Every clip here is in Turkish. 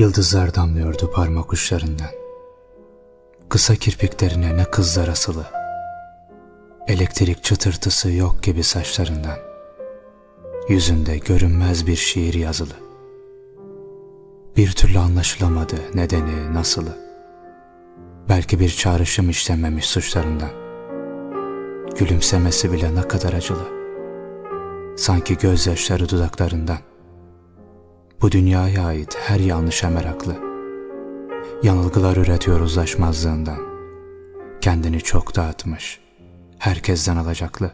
Yıldızlar damlıyordu parmak uçlarından. Kısa kirpiklerine ne kızlar asılı. Elektrik çıtırtısı yok gibi saçlarından. Yüzünde görünmez bir şiir yazılı. Bir türlü anlaşılamadı nedeni, nasılı. Belki bir çağrışım işlememiş suçlarından. Gülümsemesi bile ne kadar acılı. Sanki gözyaşları dudaklarından. Bu dünyaya ait her yanlışa meraklı. Yanılgılar üretiyor uzlaşmazlığından. Kendini çok dağıtmış. Herkesten alacaklı.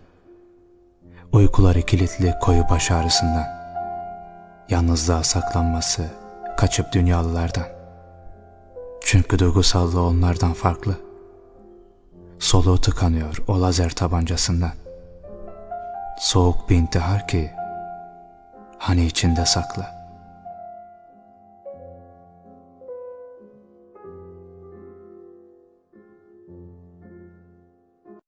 Uykuları kilitli koyu baş ağrısından. Yalnızlığa saklanması, kaçıp dünyalılardan. Çünkü duygusallığı onlardan farklı. Soluğu tıkanıyor o lazer tabancasından. Soğuk bir intihar ki hani içinde saklı.